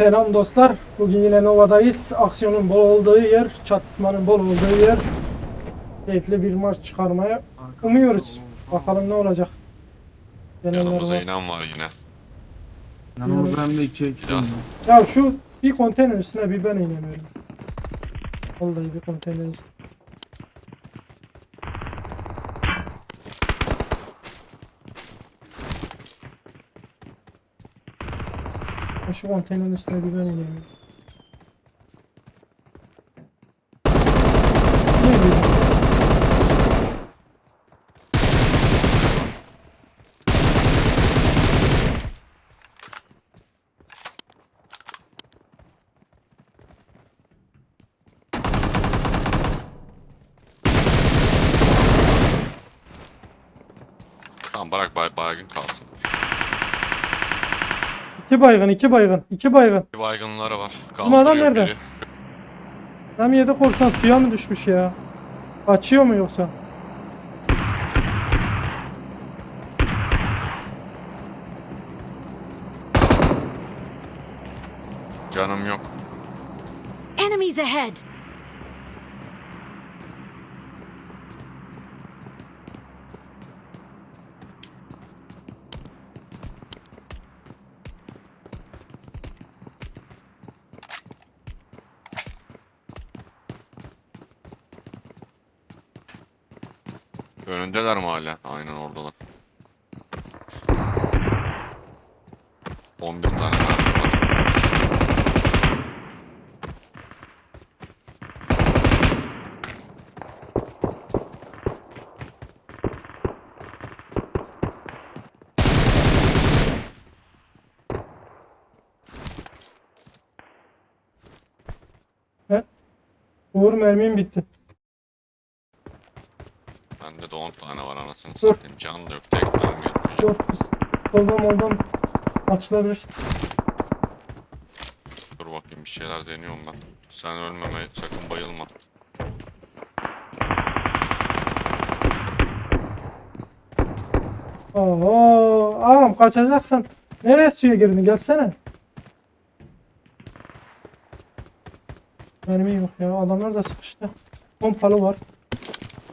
Selam dostlar. Bugün yine Nova'dayız. Aksiyonun bol olduğu yer, çatışmanın bol olduğu yer. Keyifli bir maç çıkarmaya umuyoruz. Bakalım ne olacak. Gelenler Yanımıza var. inen var yine. Yanımızda hem de iki ekip. Ya. Ya şu bir konteyner üstüne bir ben inemiyorum. Vallahi bir konteyner üstüne. Şu konteynerin üstüne bir ben inemiyorum. Ne bileyim. Tamam bırak bay baygın kalsın. İki baygın, iki baygın, iki baygın. Bir baygınları var. Bizim adam Kaldırıyor nerede? biri. Hem yedi korsan suya mı düşmüş ya? Açıyor mu yoksa? Canım yok. Enemies ahead! Önündeler mi hala? Aynen oradalar. 11 tane mermi var. Uğur mermim bitti. Tane var anasını Dur. satayım. Can. Tek mermi yetmeyecek. Dur soldan moldan açılabilir. Dur bakayım bir şeyler deniyorum ben. Sen ölmeme sakın bayılma. Oo, ağam kaçacaksan nereye suya girdin gelsene. Mermi yok ya adamlar da sıkıştı. Pompalı var.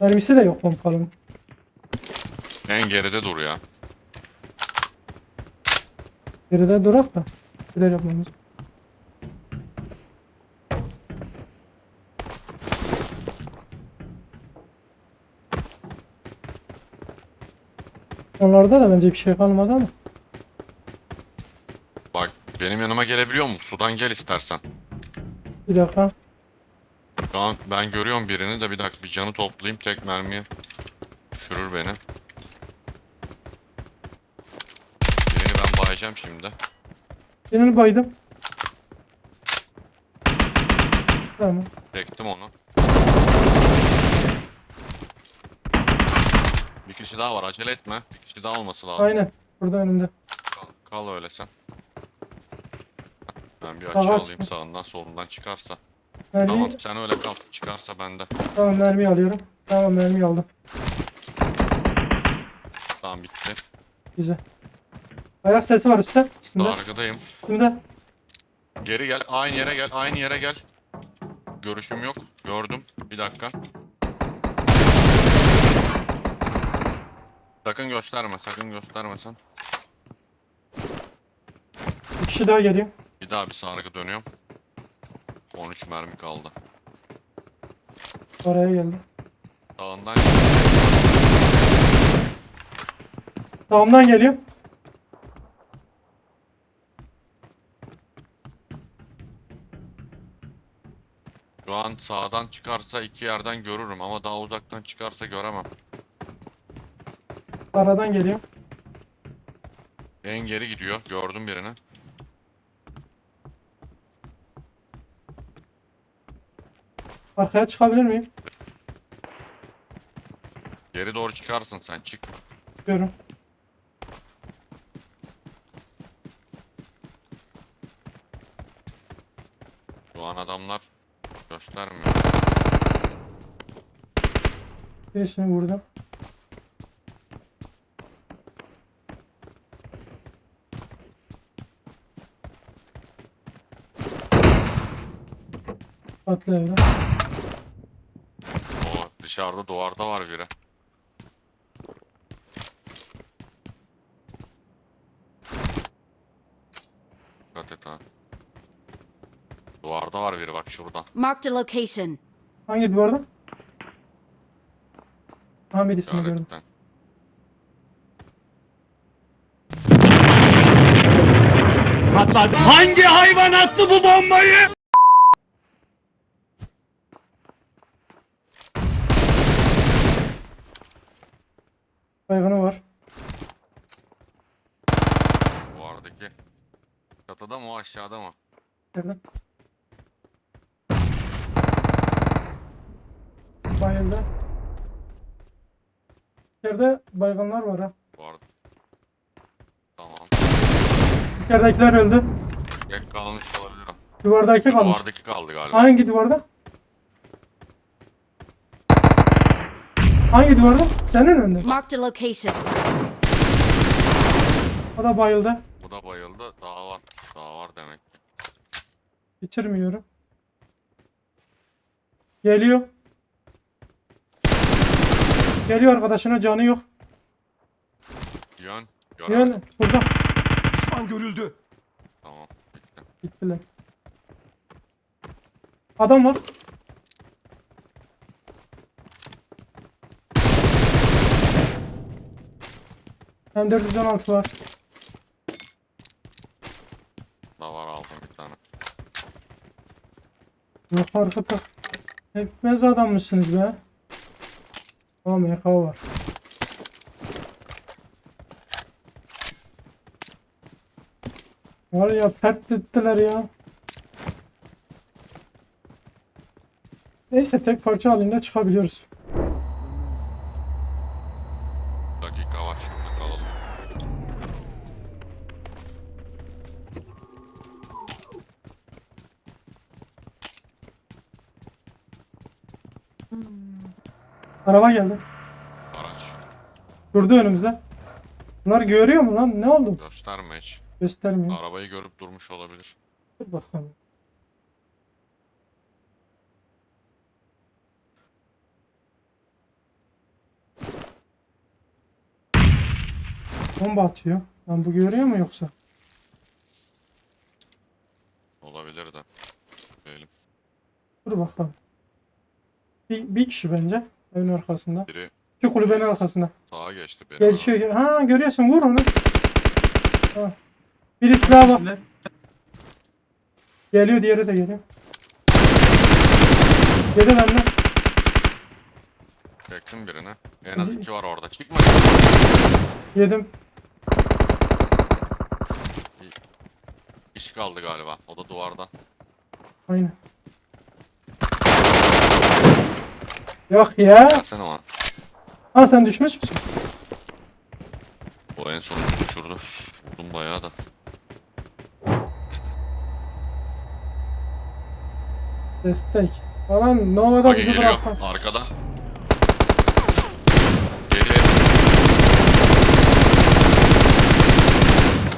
Mermisi de yok pompalının. En geride dur ya. Geride durak da. Gider yapmamız. Onlarda da bence bir şey kalmadı ama. Bak benim yanıma gelebiliyor mu? Sudan gel istersen. Bir dakika. Şu an ben görüyorum birini de bir dakika bir canı toplayayım tek mermiye. Düşürür beni. Birini ben bayacağım şimdi. Birini baydım. Tamam. Çektim onu. Bir kişi daha var acele etme. Bir kişi daha olması lazım. Aynen. Burada önümde. Kal, kal öyle sen. Ben bir açı Sağa alayım çık. sağından solundan çıkarsa. Mermi, Tamam sen öyle kal. Çıkarsa bende. tamam mermi alıyorum. Tamam mermi aldım. Tamam bitti. Güzel. Ayak sesi var üstte. Üstünde. Arkadayım. Üstünde. Geri gel. Aynı yere gel. Aynı yere gel. Görüşüm yok. Gördüm. Bir dakika. Sakın gösterme. Sakın göstermesen. Bir kişi daha geliyor. Bir daha bir sargı dönüyorum. 13 mermi kaldı. Oraya geldi. Sağından Sağımdan geliyor. Şu an sağdan çıkarsa iki yerden görürüm ama daha uzaktan çıkarsa göremem. Aradan geliyor. En geri gidiyor. Gördüm birini. Arkaya çıkabilir miyim? Geri doğru çıkarsın sen. Çık. Diyorum. Şu an adamlar Kuşlar mı? Birisini vurdum. Atla evre. Oo, dışarıda duvarda var biri. Dikkat et ha. Duvarda var biri bak şurada. Marked a location. Hangi duvarda? Ha birisini gördüm. Patladı. Hangi hayvan attı bu bombayı? Baygını var. Duvardaki. Çatıda mı o aşağıda mı? Nerede? Bayıldı. İçeride baygınlar var ha. Duvarda. Tamam. İçeridekiler öldü. Tek kalmış olabilir o. Duvardaki kalmış. Duvardaki kaldı galiba. Hangi duvarda? Hangi duvarda? Senin önünde. Marked a location. O da bayıldı. Bu da bayıldı. Daha var. Daha var demek ki. Bitirmiyorum. Geliyor. Geliyor arkadaşına canı yok. Yön. Göremedim. Yön burada. Düşman görüldü. Tamam. Bitti. Gittiler. Adam var. M416 var. Daha var aldım bir tane. Yok arkada. Hepimiz adammışsınız be. Aa MK var. Var ya pert ettiler ya. Neyse tek parça halinde çıkabiliyoruz. Dakika var şurada kalalım. Araba geldi. Araç. Durdu önümüzde. Bunlar görüyor mu lan? Ne oldu? Gösterme hiç. Göstermiyor. Arabayı görüp durmuş olabilir. Dur bakalım. Bomba atıyor. Lan bu görüyor mu yoksa? Olabilir de. Değilim. Dur bakalım. Bir, bir kişi bence. Evin arkasında. Biri Şu kulübenin arkasında. sağa geçti. Benim Geçiyor. Ha görüyorsun vur onu. Ha. Birisi daha bak. Geliyor diğeri de geliyor. Yedi benden. Çektim birini. En az iki var orada. Çıkma. Yedim. İş kaldı galiba. O da duvarda. Aynen. Yok ya. Gelsene ama. Ha sen düşmüş müsün? O en sonuncu düşürdü. Vurdum bayağı da. Destek. Falan Nova'da Bagi bizi geliyor. Arkada. Geliyor.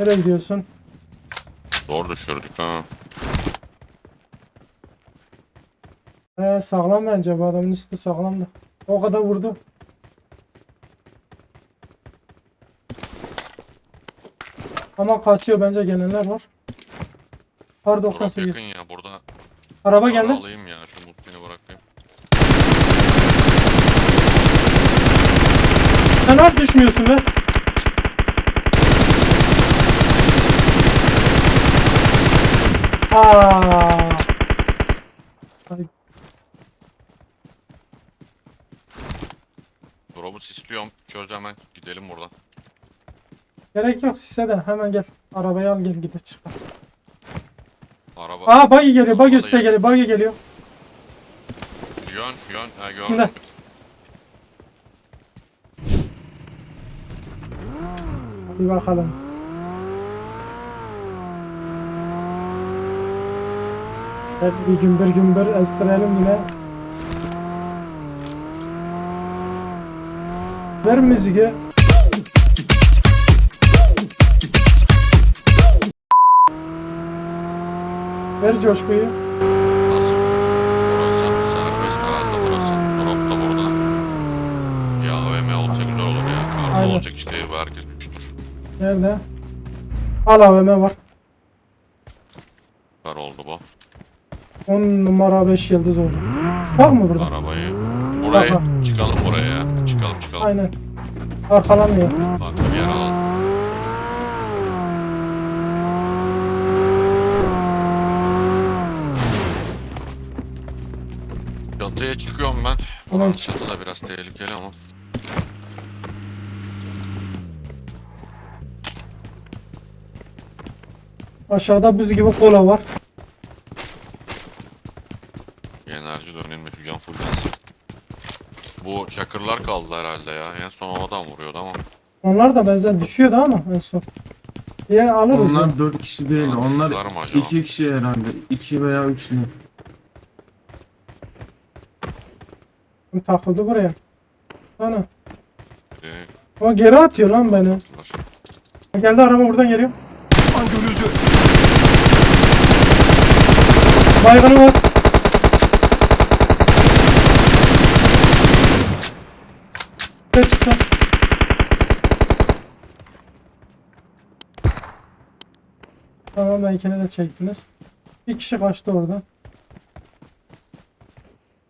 Nereye gidiyorsun? Zor düşürdük ha. Ee, sağlam bence bu adamın üstü sağlam da. O kadar vurdu. Ama kasıyor bence gelenler var. Kar Drop 98. yakın ya. Burada Araba para geldi. alayım ya. Şu multini bırakayım. Sen nasıl düşmüyorsun be? Aa. Ay, İstiyorum. Çöz hemen. Gidelim buradan. gerek yok size de hemen gel. Arabayı al gel gidip çık. Araba. Aa buggy geliyor. Buggy üstte geliyor. Buggy geliyor. Yön. Yön. Ha, gördüm. Şimdi. Bir bakalım. Evet, bir gümbür gümbür estirelim yine. Ver müziği. Ver coşkuyu. Aynen. olacak işte ev herkes gitmiştir. Nerede? Al AVM var. Kar oldu bu. 10 numara 5 yıldız oldu. Bak mı burada? Arabayı. Burayı. Aha. Aynen. Arkalanmıyor. Bak yer alalım. Çatıya çıkıyorum ben. Ulan çatı da biraz tehlikeli ama. Aşağıda buz gibi kola var. Bu çakırlar kaldı herhalde ya. En son adam vuruyordu ama. Onlar da benzer düşüyordu ama en son. Diye alırız ya. Onlar 4 kişi değil. Aa, Onlar acaba? 2 kişi herhalde. 2 veya 3'lü. Takıldı buraya. Ana. Ee, O geri atıyor lan beni. Geldi araba buradan geliyor. Düşman görüldü. Baygını var. Ne çıktı? Tamam belkini de çektiniz. Bir kişi kaçtı orada.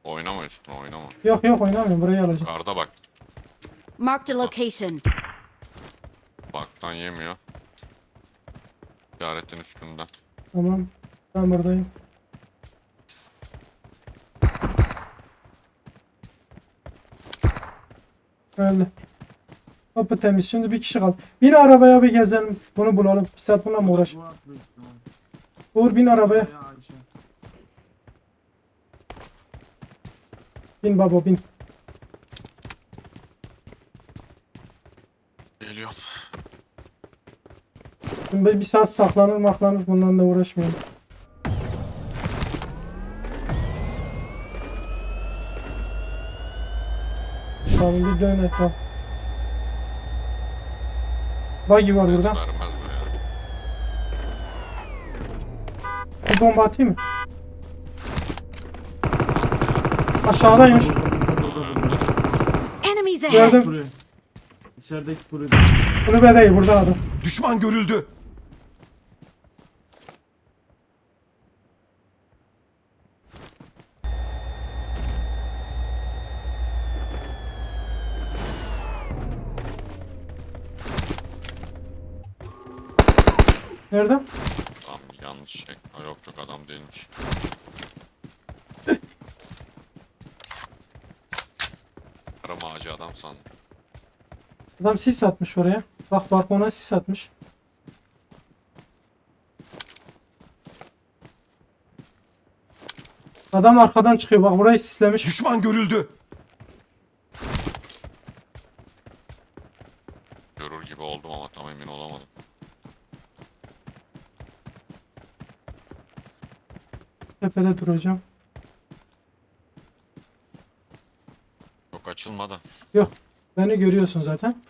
Oynama üstüne oynama. Yok yok oynamıyorum burayı alacağım. Arda bak. Marked a location. Baktan yemiyor. İşaretin üstünden. Tamam. Ben buradayım. Öyle. Kapı temiz. Şimdi bir kişi kaldı. Bin arabaya bir gezelim. Bunu bulalım. Bir saat bununla mı uğraş? Uğur bin arabaya. Bin baba bin. Geliyor. Şimdi bir saat saklanır maklanır bundan da uğraşmayalım. Tamam bir dön etraf. Buggy var burada. vermez bu ya. Bir bomba atayım mı? Enemies ahead. Gördüm. Buraya. İçerideki buraya. Kulübe değil burada adam. Düşman görüldü. Nerede? Tamam yanlış şey. Ha, yok yok adam değilmiş. Arama ağacı adam sandım. Adam sis atmış oraya. Bak balkona sis atmış. Adam arkadan çıkıyor. Bak burayı sislemiş. Düşman görüldü. Görür gibi oldum ama tam emin olamadım. Tepede duracağım. Çok açılmadı. Yok. Beni görüyorsun zaten.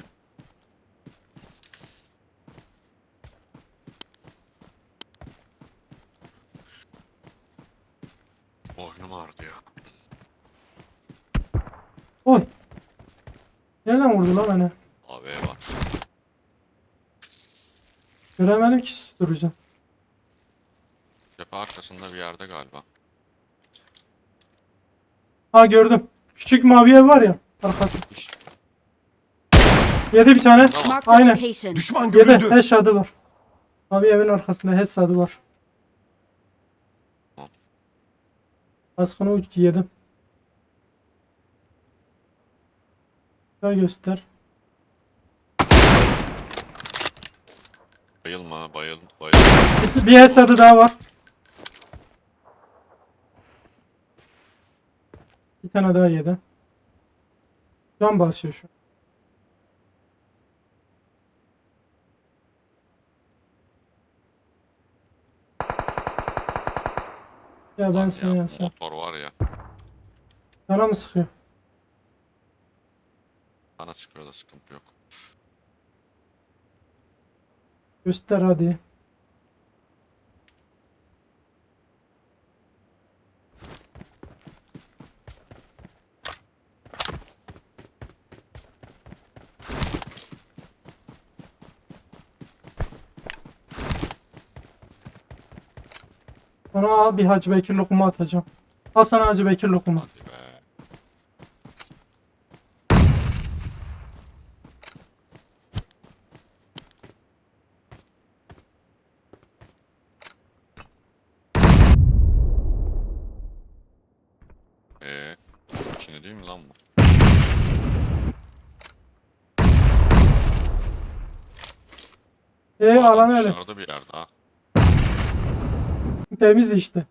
Boynum ağrıdı ya. Oy. Nereden vurdu lan beni? AB var. Göremedim ki duracağım. Arkasında bir yerde galiba. Ha gördüm. Küçük mavi ev var ya. Arkası. Yedi bir tane. Tamam. Marked a Aynen. location. Düşman Yedi. görüldü. Headshot'ı var. Mavi evin arkasında headshot'ı var. Tamam. Kaskını uç yedim. Daha göster. Bayılma bayıl bayıl. Bir- Bir headshot'ı daha var. Tane daha yedi. Can basıyor şu. Ya ben seni ya. Motor var ya. Sana mı sıkıyor? Bana sıkıyor da sıkıntı yok. Göster hadi. Ona al bir Hacı Bekir lokumu atacağım. Al sana Hacı Bekir lokumu. Hadi be. Eee? İçinde değil mi lan bu? E Bu alan öyle. Dışarıda bir yerde ha. Temiz işte.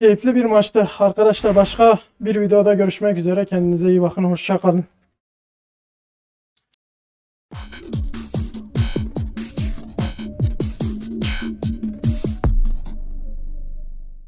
Keyifli bir maçtı. Arkadaşlar başka bir videoda görüşmek üzere. Kendinize iyi bakın. Hoşça kalın.